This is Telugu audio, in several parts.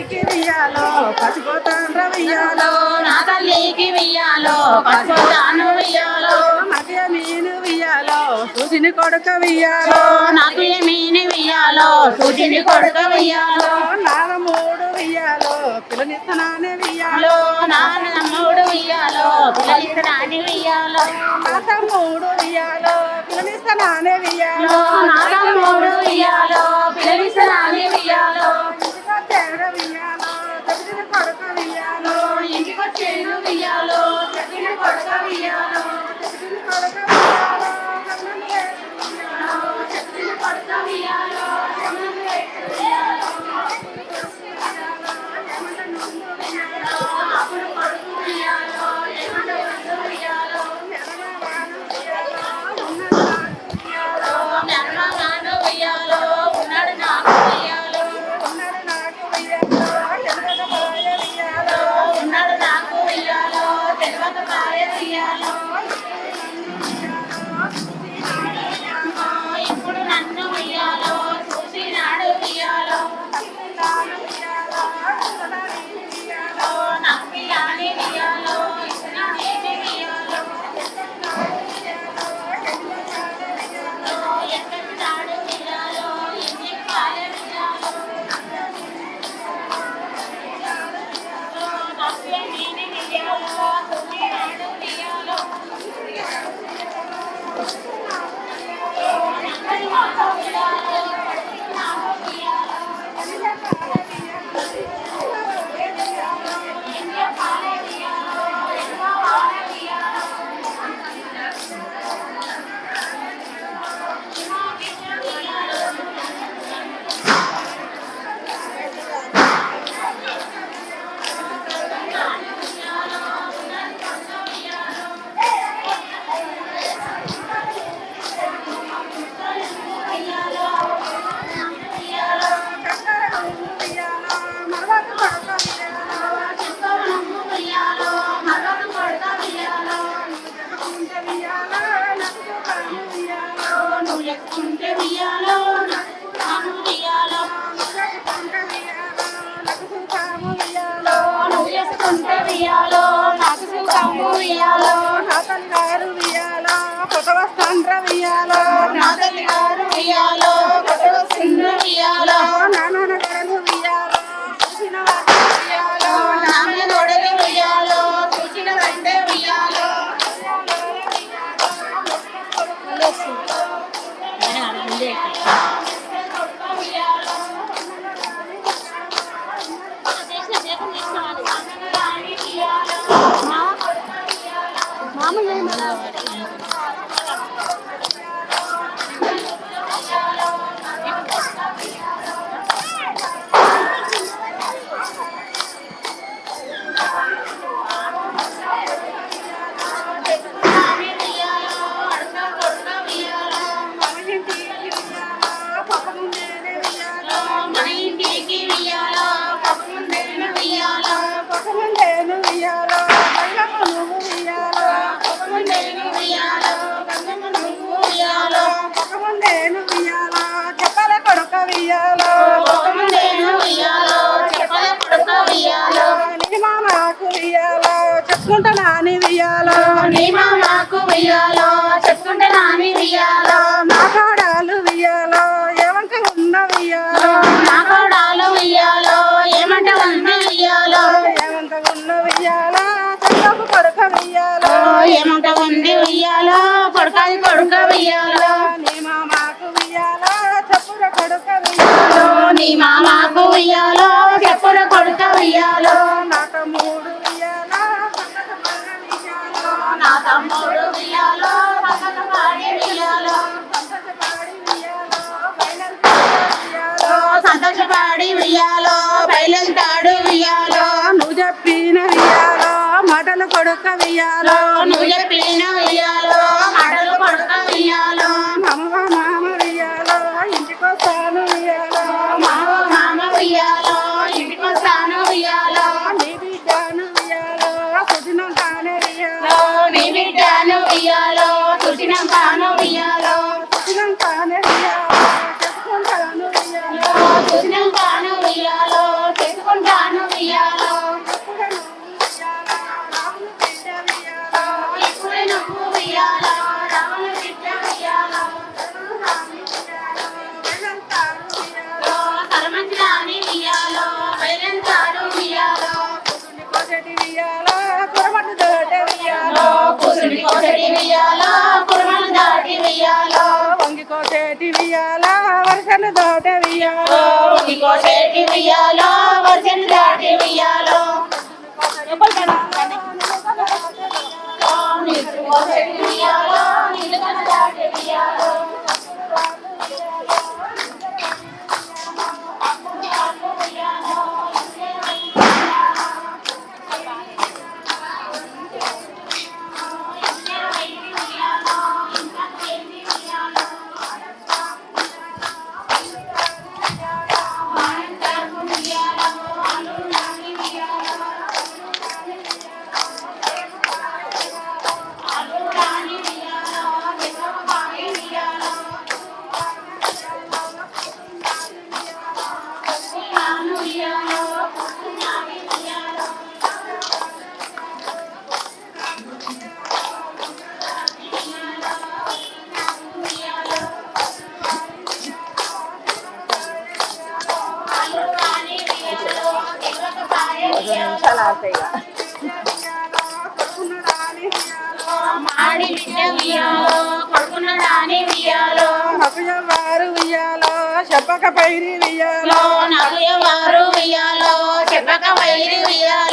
తల్లికి వియ్యాలో పసిపోతాండ్ర వియ్యాలో. నా తల్లికి వియ్యాలో పసుపుతాను వియ్యాలో. మధ్య మీను వియ్యాలో సూచిని కొడుక వియ్యాలో. నాకు ఏమీని వియ్యాలో సూచిని కొడుక వియ్యాలో. నాన్న మూడు వియ్యాలో పిల్లనిస్తనానే వియ్యాలో. నాన్న తమ్ముడు వియ్యాలో పిల్లలిస్తడాని వియ్యాలో. నా తమ్ముడు వియ్యాలో పిల్లనిస్తనానే వియ్యాలో. నా తమ్ముడు వియ్యాలో పిల్లలిస్తడాని వియ్యాలో. ఇంటికొచ్చేను వియ్యాలో చెప్పిన కొడుక Yeah. నాకు సుఖము వియ్యాలో నా తల్లి గారు వియ్యాలో. నీ మామకు వియ్యాలో? చెప్పుకుంటే నాని వియ్యాలో? నా కాడాలు వియ్యాలో? ఏమంటే ఉన్న వియ్యాలో? నా కోడాలు వియ్యాలో? ఏమంటే ఉంది వెయ్యాలో? ఏమంటే ఉన్న వెయ్యాలో? చెక్కపు కొడుక వియ్యాలో? ఏమంటే ఉంది వియ్యాలో? కొడుకాది కొడుక సంతోషపాడి వియ్యాలో బయలుతాడు వియాలో నువ్వు చెప్పిన వియాలో మాటలు కొడుక వియాలో నువ్వు చెప్పిన వియాలో మడలు కొడుక వియాలో మామ మామ వియ్యాలో ఇంటికొస్తాను వియాలో మామ మామ వియ్యాలో ఇంటికొస్తాను వియాలో నీ బిడ్డను వియాలో పుట్టిన తాను వియాలో నీ బిడ్డను వియాలో చుట్టిన తాను వియాలో దాటే వియ్యాలో వర్షం దాటి కోసేటి చెప్పక పైరి వియాలో నాకు ఎవరు వియాలో చెప్పక వైరి వియాలో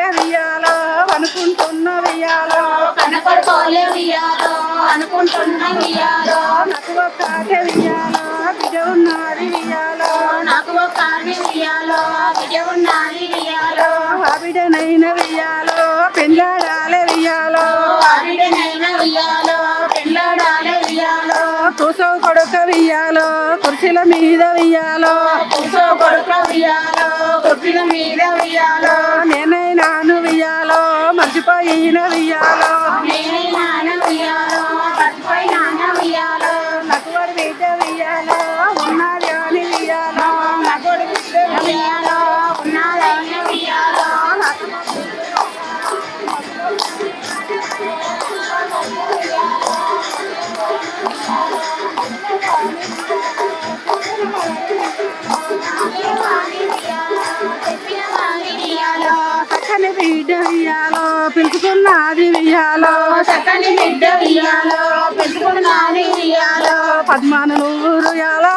కన్నకొడుకోలే వియ్యాలో అనుకుంటున్న వియ్యాలో కనకడుకోలే ఉయ్యాలో అనుకుంటున్న నాకు బిడ్డ ఉన్నది నాకు ఒక బిడ్డ ఉన్నది ఆ బిడ్డనైన కూసో కొడుక వియ్యాలో కుర్చీల మీద వియ్యాలో. కూసో కొడుకు ఉయ్యాలో కుర్చీల మీద ఉయ్యాలో నేనైనాను వియ్యాలో మర్చిపోయిన వియ్యాలో. నేనే నాన్న చక్కని బిడ్డ వియ్యాలో పిలుచుకున్నది వియ్యాలో చక్కని బిడ్డ ఉయ్యాలో పెట్టుకున్నది ఉయ్యాలో పద్మాను బిడ్డ వియ్యాలో